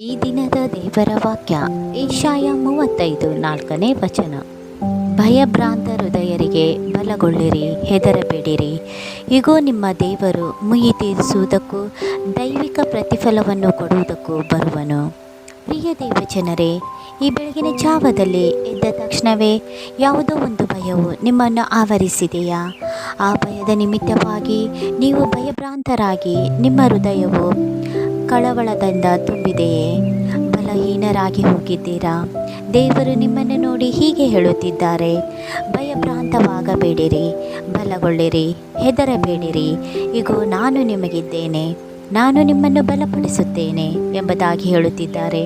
ಈ ದಿನದ ದೇವರ ವಾಕ್ಯ, ಏಷಾಯ ಮೂವತ್ತೈದು ನಾಲ್ಕನೇ ವಚನ. ಭಯಭ್ರಾಂತ ಹೃದಯರಿಗೆ ಬಲಗೊಳ್ಳಿರಿ, ಹೆದರಬೇಡಿರಿ. ಇಗೋ, ನಿಮ್ಮ ದೇವರು ಮುಯಿ ತೀರಿಸುವುದಕ್ಕೂ, ದೈವಿಕ ಪ್ರತಿಫಲವನ್ನು ಕೊಡುವುದಕ್ಕೂ ಬರುವನು. ಪ್ರಿಯ ದೇವಜನರೇ, ಈ ಬೆಳಗಿನ ಜಾವದಲ್ಲಿ ಎದ್ದ ತಕ್ಷಣವೇ ಯಾವುದೋ ಒಂದು ಭಯವು ನಿಮ್ಮನ್ನು ಆವರಿಸಿದೆಯಾ? ಆ ಭಯದ ನಿಮಿತ್ತವಾಗಿ ನೀವು ಭಯಭ್ರಾಂತರಾಗಿ ನಿಮ್ಮ ಹೃದಯವು ಕಳವಳದಿಂದ ತುಂಬಿದೆಯೇ? ಬಲಹೀನರಾಗಿ ಹೋಗಿದ್ದೀರಾ? ದೇವರು ನಿಮ್ಮನ್ನು ನೋಡಿ ಹೀಗೆ ಹೇಳುತ್ತಿದ್ದಾರೆ. ಭಯಭ್ರಾಂತವಾಗಬೇಡಿರಿ, ಬಲಗೊಳ್ಳಿರಿ, ಹೆದರಬೇಡಿರಿ. ಇಗೋ, ನಾನು ನಿಮಗಿದ್ದೇನೆ, ನಾನು ನಿಮ್ಮನ್ನು ಬಲಪಡಿಸುತ್ತೇನೆ ಎಂಬುದಾಗಿ ಹೇಳುತ್ತಿದ್ದಾರೆ.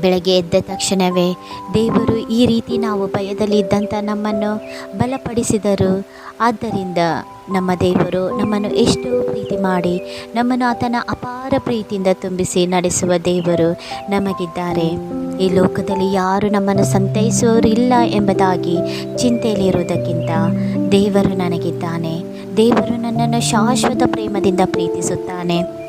ಬೆಳಗ್ಗೆ ಎದ್ದ ತಕ್ಷಣವೇ, ದೇವರು ಈ ರೀತಿ ನಾವು ಭಯದಲ್ಲಿದ್ದಂಥ ನಮ್ಮನ್ನು ಬಲಪಡಿಸಿದರು. ಆದ್ದರಿಂದ ನಮ್ಮ ದೇವರು ನಮ್ಮನ್ನು ಎಷ್ಟು ಪ್ರೀತಿ ಮಾಡಿ, ನಮ್ಮನ್ನು ಆತನ ಅಪಾರ ಪ್ರೀತಿಯಿಂದ ತುಂಬಿಸಿ ನಡೆಸುವ ದೇವರು ನಮಗಿದ್ದಾರೆ. ಈ ಲೋಕದಲ್ಲಿ ಯಾರು ನಮ್ಮನ್ನು ಸಂತೈಸುವವರಿಲ್ಲ ಎಂಬುದಾಗಿ ಚಿಂತೆಯಲ್ಲಿರುವುದಕ್ಕಿಂತ ದೇವರು ನನಗಿದ್ದಾನೆ. ದೇವರು ನನ್ನನ್ನು ಶಾಶ್ವತ ಪ್ರೇಮದಿಂದ ಪ್ರೀತಿಸುತ್ತಾನೆ.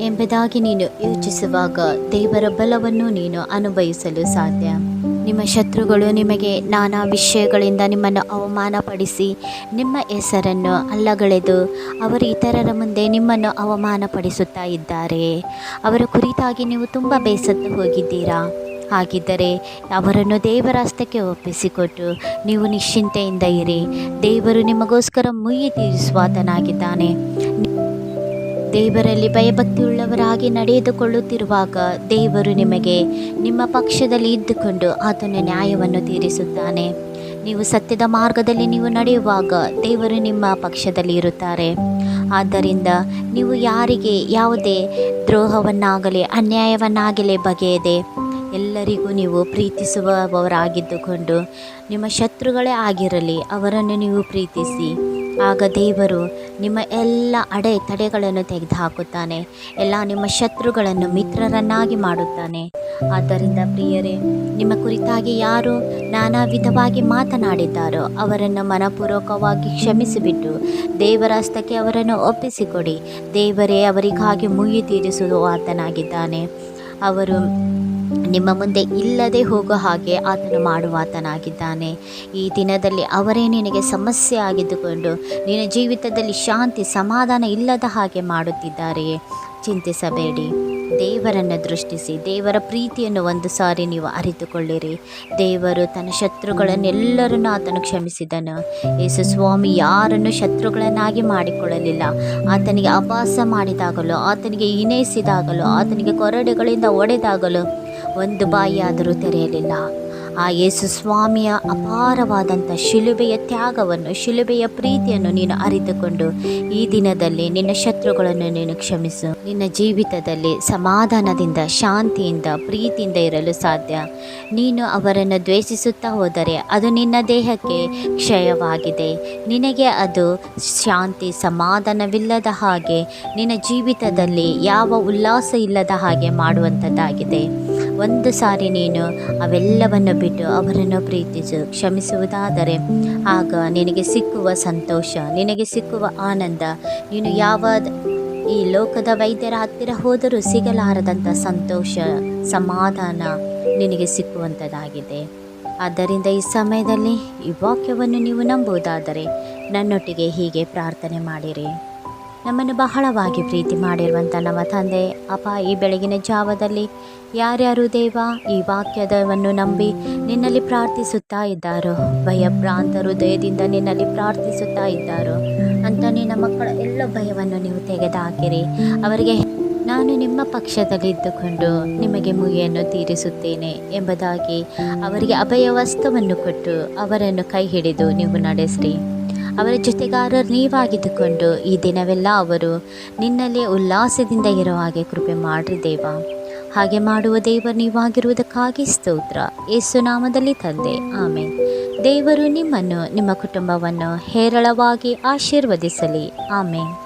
ಎಂಬುದಾಗಿ ನೀನು ಯೋಚಿಸುವಾಗ ದೇವರ ಬಲವನ್ನು ನೀನು ಅನುಭವಿಸಲು ಸಾಧ್ಯ. ನಿಮ್ಮ ಶತ್ರುಗಳು ನಿಮಗೆ ನಾನಾ ವಿಷಯಗಳಿಂದ ನಿಮ್ಮನ್ನು ಅವಮಾನಪಡಿಸಿ ನಿಮ್ಮ ಹೆಸರನ್ನು ಅಲ್ಲಗಳೆದು ಅವರು ಇತರರ ಮುಂದೆ ನಿಮ್ಮನ್ನು ಅವಮಾನಪಡಿಸುತ್ತಾ ಇದ್ದಾರೆ. ಅವರ ಕುರಿತಾಗಿ ನೀವು ತುಂಬ ಬೇಸತ್ತು ಹೋಗಿದ್ದೀರಾ? ಹಾಗಿದ್ದರೆ ಅವರನ್ನು ದೇವರ ಹಸ್ತಕ್ಕೆ ಒಪ್ಪಿಸಿಕೊಟ್ಟು ನೀವು ನಿಶ್ಚಿಂತೆಯಿಂದ ಇರಿ. ದೇವರು ನಿಮಗೋಸ್ಕರ ಮುಯ್ಯಿ ತೀರಿಸುವಾತನಾಗಿದ್ದಾನೆ ದೇವರಲ್ಲಿ ಭಯಭಕ್ತಿಯುಳ್ಳವರಾಗಿ ನಡೆದುಕೊಳ್ಳುತ್ತಿರುವಾಗ ದೇವರು ನಿಮಗೆ ನಿಮ್ಮ ಪಕ್ಷದಲ್ಲಿ ಇದ್ದುಕೊಂಡು ಆತನ ನ್ಯಾಯವನ್ನು ತೀರಿಸುತ್ತಾನೆ. ನೀವು ಸತ್ಯದ ಮಾರ್ಗದಲ್ಲಿ ನೀವು ನಡೆಯುವಾಗ ದೇವರು ನಿಮ್ಮ ಪಕ್ಷದಲ್ಲಿ ಇರುತ್ತಾರೆ. ಆದ್ದರಿಂದ ನೀವು ಯಾರಿಗೆ ಯಾವುದೇ ದ್ರೋಹವನ್ನಾಗಲಿ ಅನ್ಯಾಯವನ್ನಾಗಲಿ ಬಗೆಯದೆ ಎಲ್ಲರಿಗೂ ನೀವು ಪ್ರೀತಿಸುವವರಾಗಿದ್ದುಕೊಂಡು ನಿಮ್ಮ ಶತ್ರುಗಳೇ ಆಗಿರಲಿ ಅವರನ್ನು ನೀವು ಪ್ರೀತಿಸಿ. ಆಗ ದೇವರು ನಿಮ್ಮ ಎಲ್ಲ ಅಡೆ ತಡೆಗಳನ್ನು ತೆಗೆದುಹಾಕುತ್ತಾನೆ. ಎಲ್ಲ ನಿಮ್ಮ ಶತ್ರುಗಳನ್ನು ಮಿತ್ರರನ್ನಾಗಿ ಮಾಡುತ್ತಾನೆ. ಆದ್ದರಿಂದ ಪ್ರಿಯರೇ, ನಿಮ್ಮ ಕುರಿತಾಗಿ ಯಾರು ನಾನಾ ವಿಧವಾಗಿ ಮಾತನಾಡಿದ್ದಾರೋ ಅವರನ್ನು ಮನಪೂರ್ವಕವಾಗಿ ಕ್ಷಮಿಸಿಬಿಟ್ಟು ದೇವರ ಹಸ್ತಕ್ಕೆ ಅವರನ್ನು ಒಪ್ಪಿಸಿಕೊಡಿ. ದೇವರೇ ಅವರಿಗಾಗಿ ಮುಯ್ಯಿ ತೀರಿಸುವ ಆತನಾಗಿದ್ದಾನೆ. ಅವರು ನಿಮ್ಮ ಮುಂದೆ ಇಲ್ಲದೆ ಹೋಗೋ ಹಾಗೆ ಆತನು ಮಾಡುವಾತನಾಗಿದ್ದಾನೆ. ಈ ದಿನದಲ್ಲಿ ಅವರೇ ನಿನಗೆ ಸಮಸ್ಯೆ ಆಗಿದ್ದುಕೊಂಡು ನಿನ್ನ ಜೀವಿತದಲ್ಲಿ ಶಾಂತಿ, ಸಮಾಧಾನ ಇಲ್ಲದ ಹಾಗೆ ಮಾಡುತ್ತಿದ್ದಾರೆಯೇ ಚಿಂತಿಸಬೇಡಿ. ದೇವರನ್ನು ದೃಷ್ಟಿಸಿ, ದೇವರ ಪ್ರೀತಿಯನ್ನು ಒಂದು ಸಾರಿ ನೀವು ಅರಿತುಕೊಳ್ಳಿರಿ. ದೇವರು ತನ್ನ ಶತ್ರುಗಳನ್ನೆಲ್ಲರನ್ನು ಆತನು ಕ್ಷಮಿಸಿದನು. ಯೇಸು ಸ್ವಾಮಿ ಯಾರನ್ನು ಶತ್ರುಗಳನ್ನಾಗಿ ಮಾಡಿಕೊಳ್ಳಲಿಲ್ಲ. ಆತನಿಗೆ ಅಭಾಸ ಮಾಡಿದಾಗಲೂ, ಆತನಿಗೆ ಇನೇಸಿದಾಗಲೂ ಆತನಿಗೆ ಕೊರಡೆಗಳಿಂದ ಒಡೆದಾಗಲೂ ಒಂದು ಬಾಯಿಯಾದರೂ ತೆರೆಯಲಿಲ್ಲ. ಆ ಯೇಸು ಸ್ವಾಮಿಯ ಅಪಾರವಾದಂಥ ಶಿಲುಬೆಯ ತ್ಯಾಗವನ್ನು, ಶಿಲುಬೆಯ ಪ್ರೀತಿಯನ್ನು ನೀನು ಅರಿತುಕೊಂಡು ಈ ದಿನದಲ್ಲಿ ನಿನ್ನ ಶತ್ರುಗಳನ್ನು ನೀನು ಕ್ಷಮಿಸು. ನಿನ್ನ ಜೀವಿತದಲ್ಲಿ ಸಮಾಧಾನದಿಂದ, ಶಾಂತಿಯಿಂದ, ಪ್ರೀತಿಯಿಂದ ಇರಲು ಸಾಧ್ಯ. ನೀನು ಅವರನ್ನು ದ್ವೇಷಿಸುತ್ತಾ ಹೋದರೆ ಅದು ನಿನ್ನ ದೇಹಕ್ಕೆ ಕ್ಷಯವಾಗಿದೆ. ನಿನಗೆ ಅದು ಶಾಂತಿ, ಸಮಾಧಾನವಿಲ್ಲದ ಹಾಗೆ ನಿನ್ನ ಜೀವಿತದಲ್ಲಿ ಯಾವ ಉಲ್ಲಾಸ ಇಲ್ಲದ ಹಾಗೆ ಮಾಡುವಂಥದ್ದಾಗಿದೆ. ಒಂದು ಸಾರಿ ನೀನು ಅವೆಲ್ಲವನ್ನು ಬಿಟ್ಟು ಅವರನ್ನು ಪ್ರೀತಿಸು, ಕ್ಷಮಿಸುವುದಾದರೆ ಆಗ ನಿನಗೆ ಸಿಕ್ಕುವ ಸಂತೋಷ, ನಿನಗೆ ಸಿಕ್ಕುವ ಆನಂದ. ನೀನು ಯಾವ ಈ ಲೋಕದ ವೈದ್ಯರ ಹತ್ತಿರ ಹೋದರೂ ಸಿಗಲಾರದಂಥ ಸಂತೋಷ, ಸಮಾಧಾನ ನಿನಗೆ ಸಿಕ್ಕುವಂಥದ್ದಾಗಿದೆ. ಆದ್ದರಿಂದ ಈ ಸಮಯದಲ್ಲಿ ಈ ವಾಕ್ಯವನ್ನು ನೀವು ನಂಬುವುದಾದರೆ ನನ್ನೊಟ್ಟಿಗೆ ಹೀಗೆ ಪ್ರಾರ್ಥನೆ ಮಾಡಿರಿ. ನಮ್ಮನ್ನು ಬಹಳವಾಗಿ ಪ್ರೀತಿ ಮಾಡಿರುವಂಥ ನಮ್ಮ ತಂದೆ, ಅಪ್ಪ, ಈ ಬೆಳಗಿನ ಜಾವದಲ್ಲಿ ಯಾರ್ಯಾರು ದೇವ, ಈ ವಾಕ್ಯದವನ್ನು ನಂಬಿ ನಿನ್ನಲ್ಲಿ ಪ್ರಾರ್ಥಿಸುತ್ತಾ ಇದ್ದಾರೋ? ಭಯಭ್ರಾಂತ ಹೃದಯದಿಂದ ನಿನ್ನಲ್ಲಿ ಪ್ರಾರ್ಥಿಸುತ್ತಾ ಇದ್ದಾರೋ? ಅಂತ ನಿನ್ನ ಮಕ್ಕಳ ಎಲ್ಲ ಭಯವನ್ನು ನೀವು ತೆಗೆದುಹಾಕಿರಿ ಅವರಿಗೆ ನಾನು ನಿಮ್ಮ ಪಕ್ಷದಲ್ಲಿ ಇದ್ದುಕೊಂಡು ನಿಮಗೆ ಮುಗಿಯನ್ನು ತೀರಿಸುತ್ತೇನೆ ಎಂಬುದಾಗಿ ಅವರಿಗೆ ಅಭಯ ವಸ್ತುವನ್ನು ಕೊಟ್ಟು ಅವರನ್ನು ಕೈ ಹಿಡಿದು ನೀವು ನಡೆಸ್ರಿ. ಅವರ ಜೊತೆಗಾರರು ನೀವಾಗಿದ್ದುಕೊಂಡು ಈ ದಿನವೆಲ್ಲ ಅವರು ನಿನ್ನಲ್ಲಿ ಉಲ್ಲಾಸದಿಂದ ಇರೋ ಹಾಗೆ ಕೃಪೆ ಮಾಡ್ರಿ ದೇವ. ಹಾಗೆ ಮಾಡುವ ದೇವರು ನೀವಾಗಿರುವುದಕ್ಕಾಗಿ ಸ್ತೋತ್ರ. ಯೇಸು ನಾಮದಲ್ಲಿ ತಂದೆ. ಆಮೇಲೆ ದೇವರು ನಿಮ್ಮನ್ನು ನಿಮ್ಮ ಕುಟುಂಬವನ್ನು ಹೇರಳವಾಗಿ ಆಶೀರ್ವದಿಸಲಿ. ಆಮೇಲೆ